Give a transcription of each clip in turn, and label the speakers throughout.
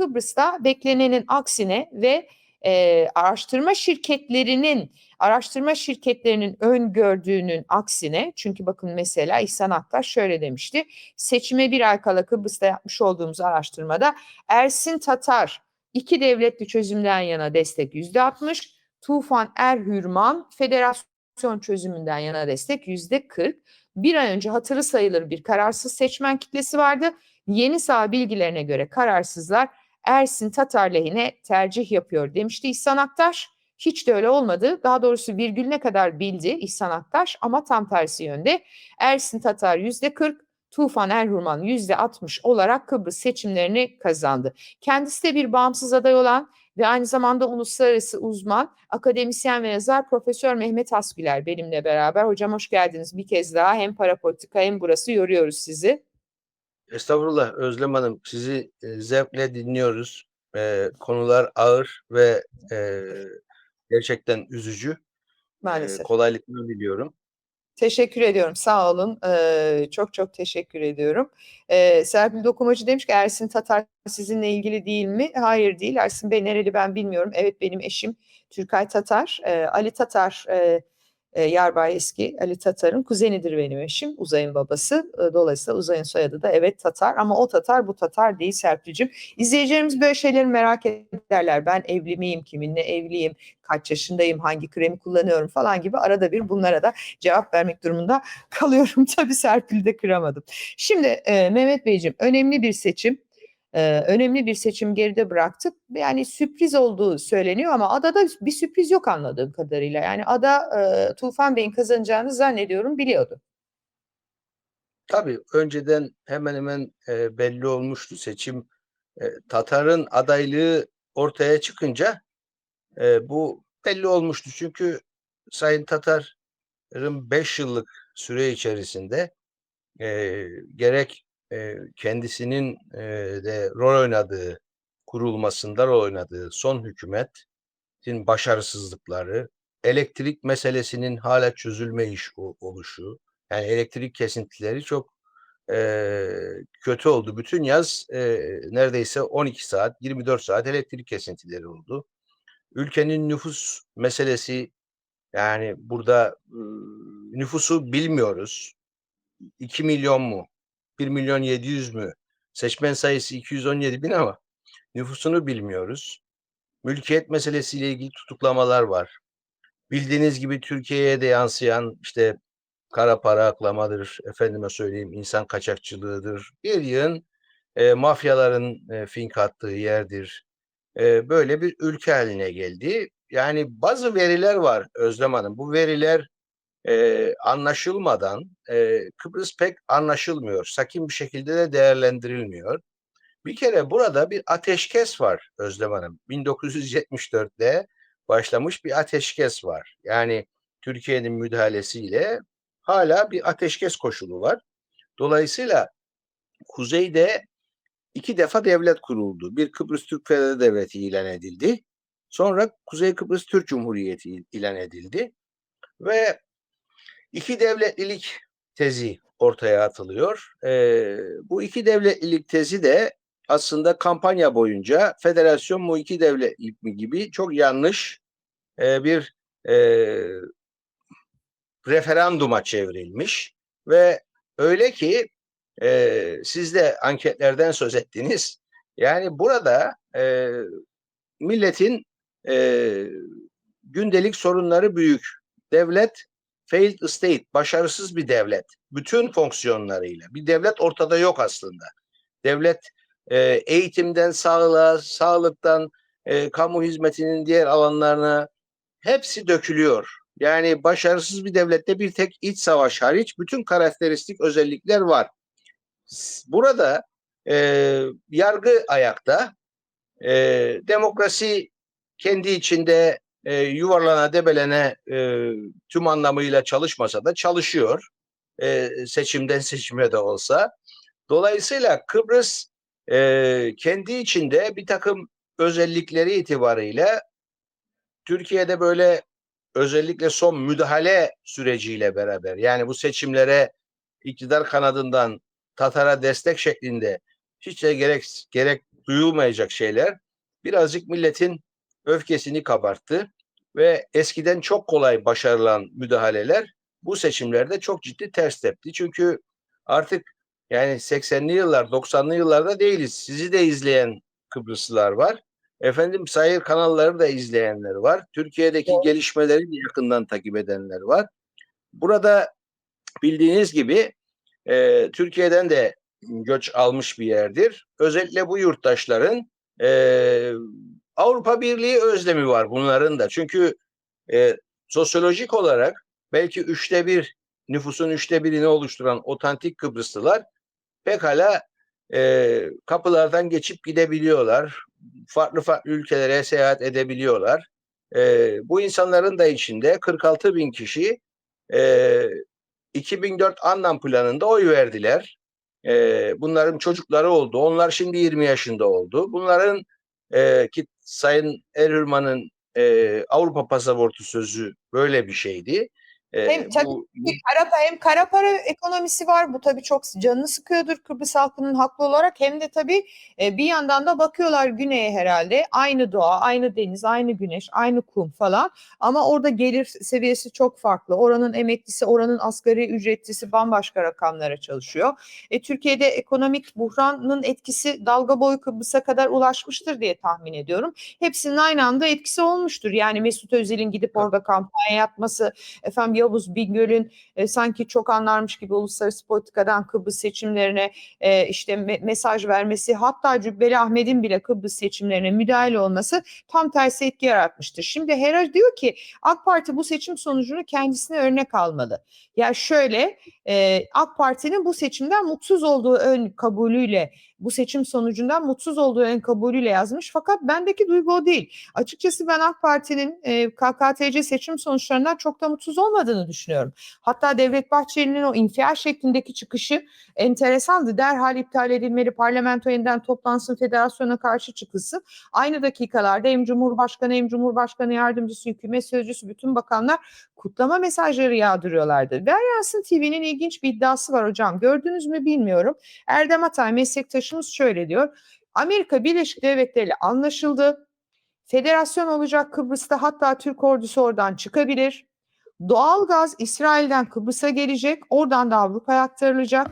Speaker 1: Kıbrıs'ta beklenenin aksine ve e, araştırma şirketlerinin araştırma şirketlerinin öngördüğünün aksine çünkü bakın mesela İhsan Aktaş şöyle demişti seçime bir ay kala Kıbrıs'ta yapmış olduğumuz araştırmada Ersin Tatar iki devletli çözümden yana destek yüzde 60 Tufan Erhürman federasyon çözümünden yana destek yüzde 40 bir ay önce hatırı sayılır bir kararsız seçmen kitlesi vardı. Yeni sağ bilgilerine göre kararsızlar Ersin Tatar lehine tercih yapıyor demişti İhsan Aktaş. Hiç de öyle olmadı. Daha doğrusu virgülüne kadar bildi İhsan Aktaş ama tam tersi yönde. Ersin Tatar yüzde 40, Tufan Erhurman yüzde 60 olarak Kıbrıs seçimlerini kazandı. Kendisi de bir bağımsız aday olan ve aynı zamanda uluslararası uzman, akademisyen ve yazar Profesör Mehmet Asgüler benimle beraber. Hocam hoş geldiniz bir kez daha. Hem parapolitika hem burası yoruyoruz sizi.
Speaker 2: Estağfurullah Özlem Hanım. Sizi e, zevkle dinliyoruz. E, konular ağır ve e, gerçekten üzücü.
Speaker 1: Maalesef.
Speaker 2: E, kolaylıklar diliyorum.
Speaker 1: Teşekkür ediyorum. Sağ olun. Ee, çok çok teşekkür ediyorum. Ee, Serpil Dokumacı demiş ki Ersin Tatar sizinle ilgili değil mi? Hayır değil. Ersin Bey nereli ben bilmiyorum. Evet benim eşim Türkay Tatar. Ee, Ali Tatar e, e, Yarbay eski Ali Tatar'ın kuzenidir benim eşim. Uzay'ın babası. E, dolayısıyla Uzay'ın soyadı da evet Tatar ama o Tatar bu Tatar değil Serpil'cim. İzleyicilerimiz böyle şeyleri merak ederler. Ben evli miyim, kiminle evliyim, kaç yaşındayım, hangi kremi kullanıyorum falan gibi arada bir bunlara da cevap vermek durumunda kalıyorum. Tabii Serpil'de kıramadım. Şimdi e, Mehmet Beyciğim önemli bir seçim e, önemli bir seçim geride bıraktık. Yani sürpriz olduğu söyleniyor ama adada bir sürpriz yok anladığım kadarıyla. Yani ada e, Tufan Bey'in kazanacağını zannediyorum biliyordu.
Speaker 2: Tabii önceden hemen hemen e, belli olmuştu seçim. E, Tatar'ın adaylığı ortaya çıkınca e, bu belli olmuştu. Çünkü Sayın Tatar'ın 5 yıllık süre içerisinde e, gerek kendisinin de rol oynadığı, kurulmasında rol oynadığı son hükümetin başarısızlıkları, elektrik meselesinin hala çözülme iş oluşu, yani elektrik kesintileri çok kötü oldu. Bütün yaz neredeyse 12 saat, 24 saat elektrik kesintileri oldu. Ülkenin nüfus meselesi yani burada nüfusu bilmiyoruz. 2 milyon mu? 1 milyon 700 mü? Seçmen sayısı 217 bin ama nüfusunu bilmiyoruz. Mülkiyet meselesiyle ilgili tutuklamalar var. Bildiğiniz gibi Türkiye'ye de yansıyan işte kara para aklamadır, efendime söyleyeyim insan kaçakçılığıdır. Bir yığın e, mafyaların e, fink attığı yerdir. E, böyle bir ülke haline geldi. Yani bazı veriler var Özlem Hanım. Bu veriler e, anlaşılmadan e, Kıbrıs pek anlaşılmıyor. Sakin bir şekilde de değerlendirilmiyor. Bir kere burada bir ateşkes var Özlem Hanım. 1974'te başlamış bir ateşkes var. Yani Türkiye'nin müdahalesiyle hala bir ateşkes koşulu var. Dolayısıyla kuzeyde iki defa devlet kuruldu. Bir Kıbrıs Türk Federal Devleti ilan edildi. Sonra Kuzey Kıbrıs Türk Cumhuriyeti ilan edildi. Ve iki devletlilik tezi ortaya atılıyor. E, bu iki devletlilik tezi de aslında kampanya boyunca federasyon mu iki devletlik mi gibi çok yanlış e, bir e, referanduma çevrilmiş ve öyle ki e, siz de anketlerden söz ettiniz. Yani burada e, milletin e, gündelik sorunları büyük. Devlet failed state, başarısız bir devlet. Bütün fonksiyonlarıyla. Bir devlet ortada yok aslında. Devlet e, eğitimden sağlığa, sağlıktan e, kamu hizmetinin diğer alanlarına hepsi dökülüyor. Yani başarısız bir devlette bir tek iç savaş hariç bütün karakteristik özellikler var. Burada e, yargı ayakta, e, demokrasi kendi içinde e, yuvarlana debelene e, tüm anlamıyla çalışmasa da çalışıyor. E, seçimden seçime de olsa. Dolayısıyla Kıbrıs e, kendi içinde bir takım özellikleri itibariyle Türkiye'de böyle özellikle son müdahale süreciyle beraber yani bu seçimlere iktidar kanadından Tatar'a destek şeklinde hiç de gerek gerek duyulmayacak şeyler birazcık milletin öfkesini kabarttı ve eskiden çok kolay başarılan müdahaleler bu seçimlerde çok ciddi ters tepti. Çünkü artık yani 80'li yıllar, 90'lı yıllarda değiliz. Sizi de izleyen Kıbrıslılar var. Efendim sayır kanalları da izleyenler var. Türkiye'deki
Speaker 1: Doğru.
Speaker 2: gelişmeleri yakından takip edenler var. Burada bildiğiniz gibi e, Türkiye'den de göç almış bir yerdir. Özellikle bu yurttaşların e, Avrupa Birliği özlemi var bunların da. Çünkü e, sosyolojik olarak belki üçte bir nüfusun üçte birini oluşturan otantik Kıbrıslılar pekala e, kapılardan geçip gidebiliyorlar. Farklı farklı ülkelere seyahat edebiliyorlar. E, bu insanların da içinde 46 bin kişi e, 2004 Annan planında oy verdiler. E, bunların çocukları oldu. Onlar şimdi 20 yaşında oldu. Bunların e, Sayın Erhürman'ın e, Avrupa pasaportu sözü böyle bir şeydi. E,
Speaker 1: Hem tabii
Speaker 2: bu,
Speaker 1: kara, hem kara para ekonomisi var. Bu tabii çok canını sıkıyordur Kıbrıs halkının haklı olarak. Hem de tabii e, bir yandan da bakıyorlar güneye herhalde. Aynı doğa, aynı deniz, aynı güneş, aynı kum falan. Ama orada gelir seviyesi çok farklı. Oranın emeklisi, oranın asgari ücretlisi bambaşka rakamlara çalışıyor. E, Türkiye'de ekonomik buhranın etkisi dalga boyu Kıbrıs'a kadar ulaşmıştır diye tahmin ediyorum. Hepsinin aynı anda etkisi olmuştur. Yani Mesut Özil'in gidip orada kampanya yapması, efendim Yavuz Bingöl'ün e, sanki çok anlarmış gibi uluslararası politikadan Kıbrıs seçimlerine e, işte me- mesaj vermesi hatta Cübbeli Ahmet'in bile Kıbrıs seçimlerine müdahale olması tam tersi etki yaratmıştır. Şimdi Hera diyor ki AK Parti bu seçim sonucunu kendisine örnek almalı. Ya şöyle e, AK Parti'nin bu seçimden mutsuz olduğu ön kabulüyle bu seçim sonucundan mutsuz olduğu ön kabulüyle yazmış. Fakat bendeki duygu o değil. Açıkçası ben AK Parti'nin e, KKTC seçim sonuçlarından çok da mutsuz olmadığını düşünüyorum. Hatta Devlet Bahçeli'nin o infial şeklindeki çıkışı enteresandı. Derhal iptal edilmeli, parlamento yeniden toplansın, federasyona karşı çıkılsın. Aynı dakikalarda hem Cumhurbaşkanı hem Cumhurbaşkanı yardımcısı, hükümet sözcüsü, bütün bakanlar kutlama mesajları yağdırıyorlardı. Veryansın TV'nin ilginç bir iddiası var hocam. Gördünüz mü bilmiyorum. Erdem Atay meslektaşımız şöyle diyor. Amerika Birleşik Devletleri ile anlaşıldı. Federasyon olacak Kıbrıs'ta hatta Türk ordusu oradan çıkabilir. Doğalgaz İsrail'den Kıbrıs'a gelecek. Oradan da Avrupa'ya aktarılacak.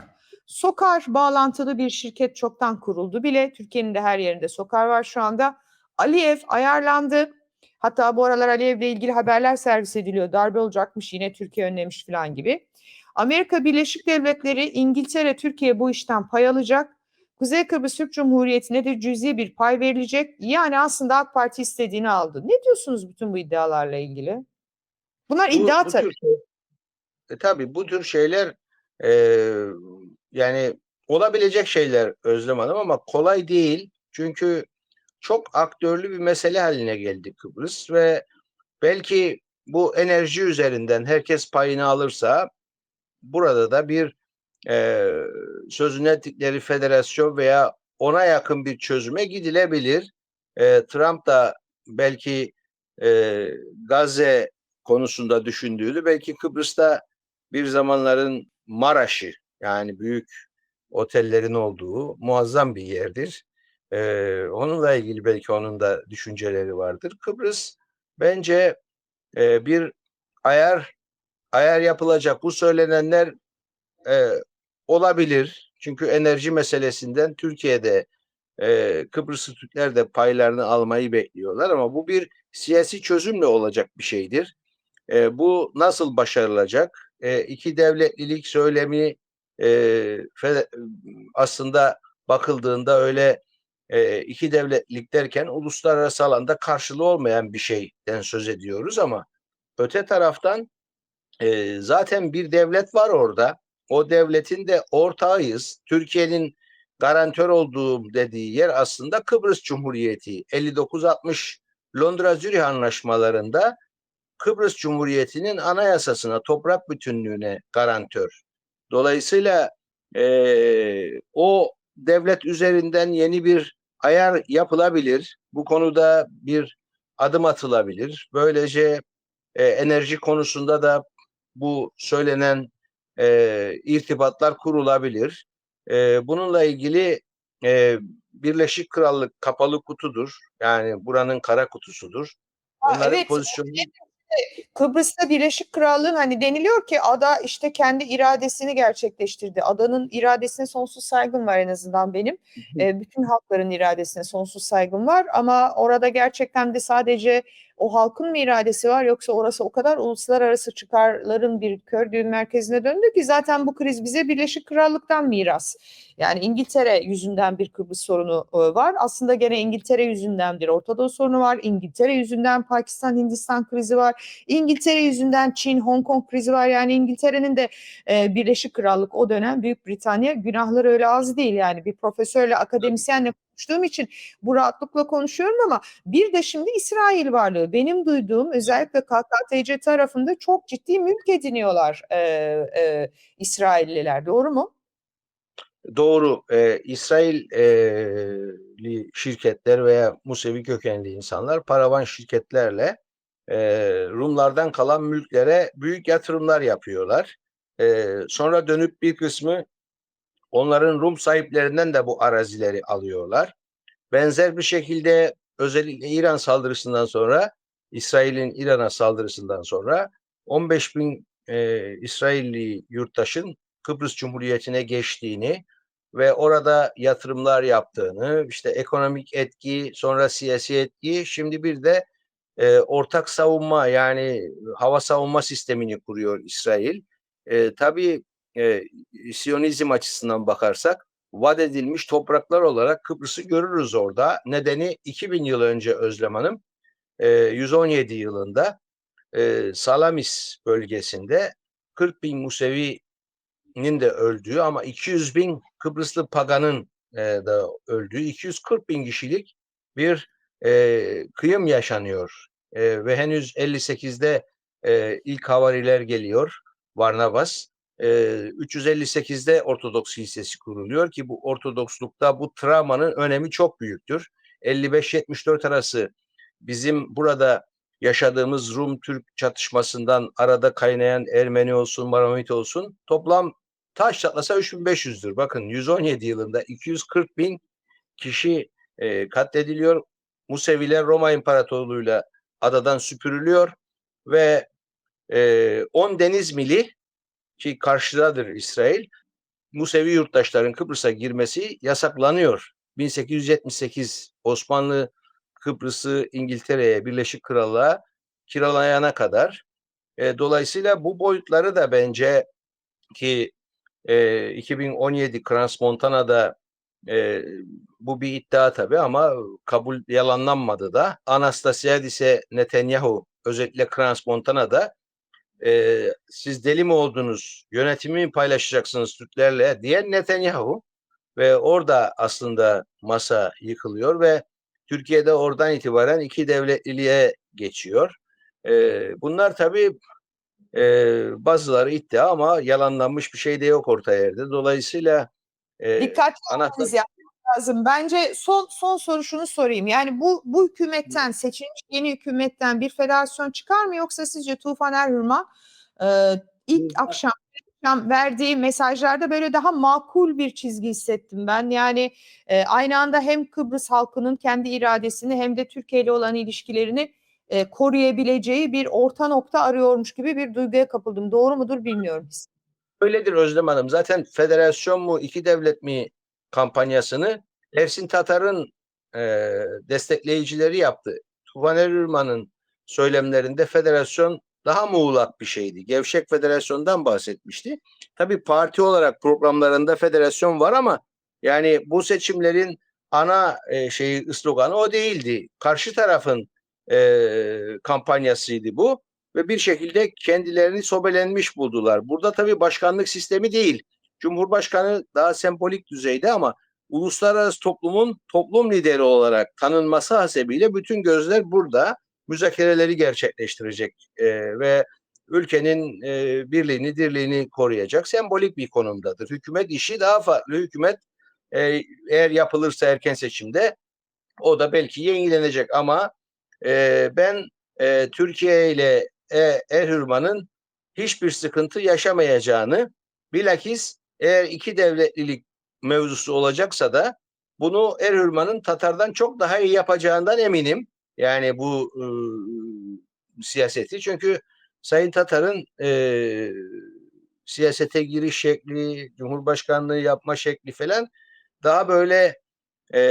Speaker 1: Sokar bağlantılı bir şirket çoktan kuruldu bile. Türkiye'nin de her yerinde Sokar var şu anda. Aliyev ayarlandı. Hatta bu aralar Aliyev'le ilgili haberler servis ediliyor. Darbe olacakmış yine Türkiye önlemiş falan gibi. Amerika Birleşik Devletleri, İngiltere, Türkiye bu işten pay alacak. Kuzey Kıbrıs Türk Cumhuriyeti'ne de cüzi bir pay verilecek. Yani aslında AK Parti istediğini aldı. Ne diyorsunuz bütün bu iddialarla ilgili? Bunlar
Speaker 2: bu,
Speaker 1: iddia
Speaker 2: bu
Speaker 1: tabii.
Speaker 2: tür şey- e, tabii bu tür şeyler e, yani olabilecek şeyler Özlem Hanım ama kolay değil. Çünkü çok aktörlü bir mesele haline geldi Kıbrıs ve belki bu enerji üzerinden herkes payını alırsa burada da bir e, sözünü ettikleri federasyon veya ona yakın bir çözüme gidilebilir. E, Trump da belki e, Gazze konusunda düşündüğünü belki Kıbrıs'ta bir zamanların Maraş'ı yani büyük otellerin olduğu muazzam bir yerdir. Ee, onunla ilgili belki onun da düşünceleri vardır. Kıbrıs bence e, bir ayar ayar yapılacak. Bu söylenenler e, olabilir. Çünkü enerji meselesinden Türkiye'de e, Kıbrıslı Türkler de paylarını almayı bekliyorlar ama bu bir siyasi çözümle olacak bir şeydir. E, bu nasıl başarılacak? E, iki devletlilik söylemi e, aslında bakıldığında öyle e, iki devletlilik derken uluslararası alanda karşılığı olmayan bir şeyden söz ediyoruz ama öte taraftan e, zaten bir devlet var orada. O devletin de ortağıyız. Türkiye'nin garantör olduğum dediği yer aslında Kıbrıs Cumhuriyeti. 59-60 Londra-Zürih anlaşmalarında Kıbrıs Cumhuriyeti'nin anayasasına, toprak bütünlüğüne garantör. Dolayısıyla e, o devlet üzerinden yeni bir ayar yapılabilir. Bu konuda bir adım atılabilir. Böylece e, enerji konusunda da bu söylenen e, irtibatlar kurulabilir. E, bununla ilgili e, Birleşik Krallık kapalı kutudur. Yani buranın kara kutusudur.
Speaker 1: Ha,
Speaker 2: Onların
Speaker 1: evet.
Speaker 2: pozisyonu
Speaker 1: Kıbrıs'ta Birleşik Krallığın hani deniliyor ki ada işte kendi iradesini gerçekleştirdi. Adanın iradesine sonsuz saygım var en azından benim. E, bütün halkların iradesine sonsuz saygım var ama orada gerçekten de sadece o halkın mı iradesi var yoksa orası o kadar uluslararası çıkarların bir kör düğün merkezine döndü ki zaten bu kriz bize Birleşik Krallık'tan miras. Yani İngiltere yüzünden bir Kıbrıs sorunu e, var. Aslında gene İngiltere yüzünden bir Orta sorunu var. İngiltere yüzünden Pakistan Hindistan krizi var. İngiltere yüzünden Çin Hong Kong krizi var. Yani İngiltere'nin de e, Birleşik Krallık o dönem Büyük Britanya günahları öyle az değil yani bir profesörle akademisyenle konuştuğum için bu rahatlıkla konuşuyorum ama bir de şimdi İsrail varlığı benim duyduğum özellikle KKTC tarafında çok ciddi mülk ediniyorlar e, e, İsrailliler doğru mu?
Speaker 2: Doğru. Ee, İsrailli şirketler veya Musevi kökenli insanlar paravan şirketlerle e, Rumlardan kalan mülklere büyük yatırımlar yapıyorlar. E, sonra dönüp bir kısmı onların Rum sahiplerinden de bu arazileri alıyorlar. Benzer bir şekilde özellikle İran saldırısından sonra İsrail'in İran'a saldırısından sonra 15 bin e, İsrailli yurttaşın Kıbrıs Cumhuriyeti'ne geçtiğini ve orada yatırımlar yaptığını, işte ekonomik etki, sonra siyasi etki, şimdi bir de e, ortak savunma yani hava savunma sistemini kuruyor İsrail. E, tabii e, Siyonizm açısından bakarsak vaat edilmiş topraklar olarak Kıbrıs'ı görürüz orada. Nedeni 2000 yıl önce Özlem Hanım e, 117 yılında e, Salamis bölgesinde 40 bin Musevi'nin de öldüğü ama 200 bin Kıbrıslı Pagan'ın e, da öldüğü 240 bin kişilik bir e, kıyım yaşanıyor. E, ve henüz 58'de e, ilk havariler geliyor. Varnavas. E, 358'de Ortodoks Kilisesi kuruluyor ki bu Ortodokslukta bu travmanın önemi çok büyüktür. 55-74 arası bizim burada yaşadığımız Rum-Türk çatışmasından arada kaynayan Ermeni olsun, Maronit olsun toplam taş çatlasa 3500'dür. Bakın 117 yılında 240 bin kişi e, katlediliyor. Museviler Roma İmparatorluğu'yla adadan süpürülüyor ve e, 10 deniz mili ki karşıdadır İsrail Musevi yurttaşların Kıbrıs'a girmesi yasaklanıyor. 1878 Osmanlı Kıbrıs'ı İngiltere'ye, Birleşik Krallığa kiralayana kadar. E, dolayısıyla bu boyutları da bence ki e, 2017 Crans Montana'da e, bu bir iddia tabii ama kabul yalanlanmadı da. Anastasiadis'e Netanyahu özellikle Crans Montana'da e, siz deli mi oldunuz, yönetimi mi paylaşacaksınız Türklerle diye Netanyahu ve orada aslında masa yıkılıyor ve Türkiye'de oradan itibaren iki devletliliğe geçiyor. E, bunlar tabii e, bazıları iddia ama yalanlanmış bir şey de yok orta yerde. Dolayısıyla e,
Speaker 1: Dikkatli
Speaker 2: anahtar...
Speaker 1: olmanız lazım. Bence son son soru şunu sorayım. Yani bu bu hükümetten seçilmiş yeni hükümetten bir federasyon çıkar mı yoksa sizce Tufan Erhürman e, ilk akşam akşam verdiği mesajlarda böyle daha makul bir çizgi hissettim ben. Yani e, aynı anda hem Kıbrıs halkının kendi iradesini hem de Türkiye ile olan ilişkilerini e, koruyabileceği bir orta nokta arıyormuş gibi bir duyguya kapıldım. Doğru mudur bilmiyorum.
Speaker 2: Öyledir Özlem Hanım. Zaten federasyon mu iki devlet mi kampanyasını Ersin Tatar'ın e, destekleyicileri yaptı. Tufan Erürman'ın söylemlerinde federasyon daha muğlak bir şeydi. Gevşek federasyondan bahsetmişti. Tabii parti olarak programlarında federasyon var ama yani bu seçimlerin ana e, şeyi sloganı o değildi. Karşı tarafın e, kampanyasıydı bu ve bir şekilde kendilerini sobelenmiş buldular. Burada tabii başkanlık sistemi değil. Cumhurbaşkanı daha sembolik düzeyde ama uluslararası toplumun toplum lideri olarak tanınması hasebiyle bütün gözler burada müzakereleri gerçekleştirecek e, ve ülkenin e, birliğini, dirliğini koruyacak sembolik bir konumdadır. Hükümet işi daha farklı. Hükümet e, eğer yapılırsa erken seçimde o da belki yenilenecek ama e, ben e, Türkiye ile e, Erhürman'ın hiçbir sıkıntı yaşamayacağını bilakis eğer iki devletlilik mevzusu olacaksa da bunu Erhürman'ın Tatar'dan çok daha iyi yapacağından eminim. Yani bu e, siyaseti. Çünkü Sayın Tatar'ın e, siyasete giriş şekli, Cumhurbaşkanlığı yapma şekli falan daha böyle e,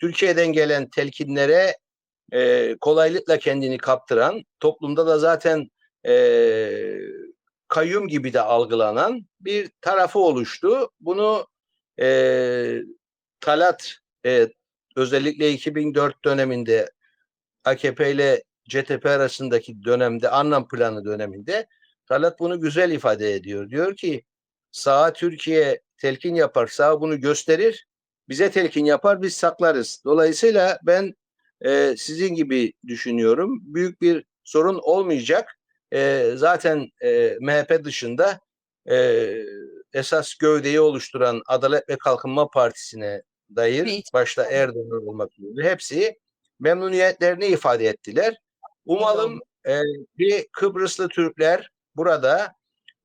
Speaker 2: Türkiye'den gelen telkinlere e, kolaylıkla kendini kaptıran, toplumda da zaten e, kayyum gibi de algılanan bir tarafı oluştu. Bunu e, Talat e, özellikle 2004 döneminde AKP ile CTP arasındaki dönemde anlam planı döneminde Talat bunu güzel ifade ediyor. Diyor ki sağa Türkiye telkin yapar, sağ bunu gösterir, bize telkin yapar, biz saklarız. Dolayısıyla ben e, sizin gibi düşünüyorum. Büyük bir sorun olmayacak. E, zaten e, MHP dışında e, esas gövdeyi oluşturan Adalet ve Kalkınma Partisi'ne dair
Speaker 1: Bir-
Speaker 2: başta Erdoğan olmak üzere hepsi memnuniyetlerini ifade ettiler. Umalım e, bir Kıbrıslı Türkler burada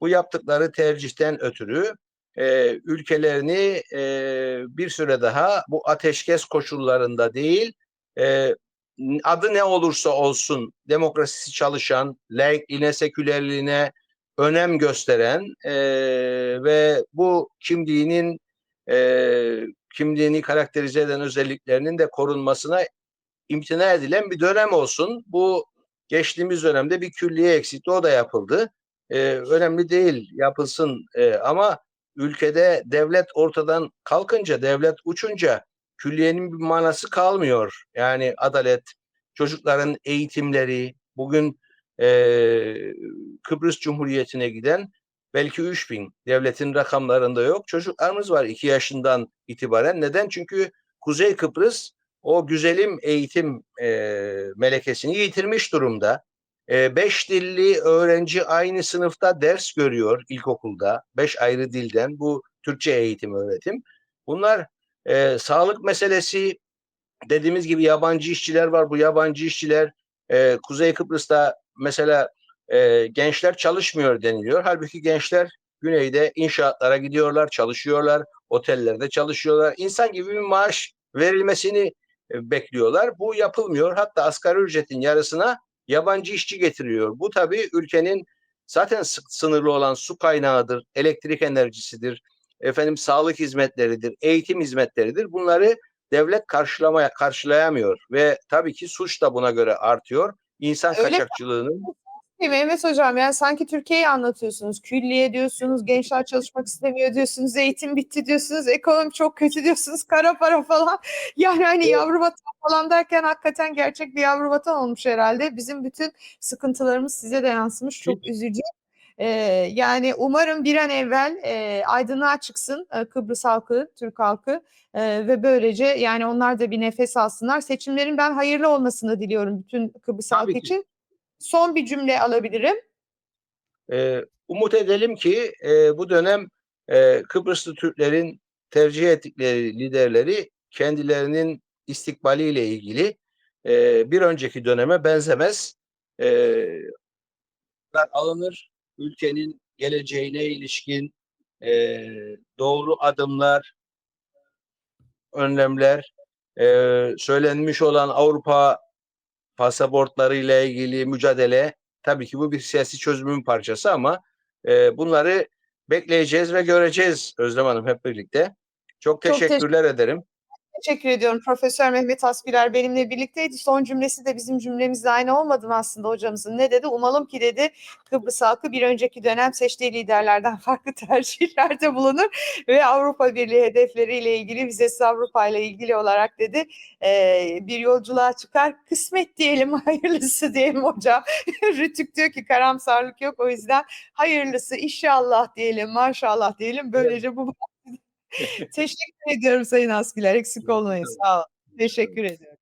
Speaker 2: bu yaptıkları tercihten ötürü e, ülkelerini e, bir süre daha bu ateşkes koşullarında değil e, adı ne olursa olsun demokrasisi çalışan, laikliğine, sekülerliğine önem gösteren e, ve bu kimliğinin e, kimliğini karakterize eden özelliklerinin de korunmasına imtina edilen bir dönem olsun. Bu geçtiğimiz dönemde bir külliye eksikti, o da yapıldı. E, önemli değil, yapılsın e, ama ülkede devlet ortadan kalkınca, devlet uçunca külliyenin bir manası kalmıyor. Yani adalet, çocukların eğitimleri, bugün e, Kıbrıs Cumhuriyeti'ne giden belki 3000 devletin rakamlarında yok. Çocuklarımız var 2 yaşından itibaren. Neden? Çünkü Kuzey Kıbrıs o güzelim eğitim e, melekesini yitirmiş durumda. E, beş dilli öğrenci aynı sınıfta ders görüyor ilkokulda. Beş ayrı dilden bu Türkçe eğitim öğretim. Bunlar e, sağlık meselesi dediğimiz gibi yabancı işçiler var. Bu yabancı işçiler e, Kuzey Kıbrıs'ta mesela e, gençler çalışmıyor deniliyor. Halbuki gençler güneyde inşaatlara gidiyorlar, çalışıyorlar, otellerde çalışıyorlar. İnsan gibi bir maaş verilmesini bekliyorlar. Bu yapılmıyor. Hatta asgari ücretin yarısına yabancı işçi getiriyor. Bu tabii ülkenin zaten sı- sınırlı olan su kaynağıdır, elektrik enerjisidir, efendim sağlık hizmetleridir, eğitim hizmetleridir. Bunları devlet karşılamaya karşılayamıyor ve tabii ki suç da buna göre artıyor. İnsan
Speaker 1: Öyle
Speaker 2: kaçakçılığının
Speaker 1: Değil mi Mehmet Hocam yani sanki Türkiye'yi anlatıyorsunuz. Külliye diyorsunuz, gençler çalışmak istemiyor diyorsunuz, eğitim bitti diyorsunuz, ekonomi çok kötü diyorsunuz, kara para falan. Yani hani
Speaker 2: Evet.
Speaker 1: yavru vatan falan derken hakikaten gerçek bir yavru vatan olmuş herhalde. Bizim bütün sıkıntılarımız size de yansımış. Çok üzücü. Ee, yani umarım bir an evvel e, aydınlığa çıksın e, Kıbrıs halkı, Türk halkı e, ve böylece yani onlar da bir nefes alsınlar. Seçimlerin ben hayırlı olmasını diliyorum bütün Kıbrıs
Speaker 2: Tabii
Speaker 1: halkı
Speaker 2: ki.
Speaker 1: için. Son bir cümle alabilirim.
Speaker 2: Ee, umut edelim ki e, bu dönem e, Kıbrıslı Türklerin tercih ettikleri liderleri kendilerinin istikbaliyle ilgili e, bir önceki döneme benzemez. E, alınır. Ülkenin geleceğine ilişkin e, doğru adımlar, önlemler, e, söylenmiş olan Avrupa pasaportları ile ilgili mücadele tabii ki bu bir siyasi çözümün parçası ama e, bunları bekleyeceğiz ve göreceğiz Özlem Hanım hep birlikte. Çok
Speaker 1: Çok teşekkür-
Speaker 2: teşekkürler ederim.
Speaker 1: Teşekkür ediyorum. Profesör Mehmet Aspiler benimle birlikteydi. Son cümlesi de bizim cümlemizle aynı olmadı mı aslında hocamızın? Ne dedi? Umalım ki dedi Kıbrıs halkı bir önceki dönem seçtiği liderlerden farklı tercihlerde bulunur ve Avrupa Birliği hedefleriyle ilgili vizesiz Avrupa ile ilgili olarak dedi e, bir yolculuğa çıkar. Kısmet diyelim, hayırlısı diyelim hocam. Rütük diyor ki karamsarlık yok. O yüzden hayırlısı inşallah diyelim, maşallah diyelim. Böylece bu Teşekkür ediyorum Sayın Askiler. Eksik olmayın. Sağ olun. Teşekkür ediyorum.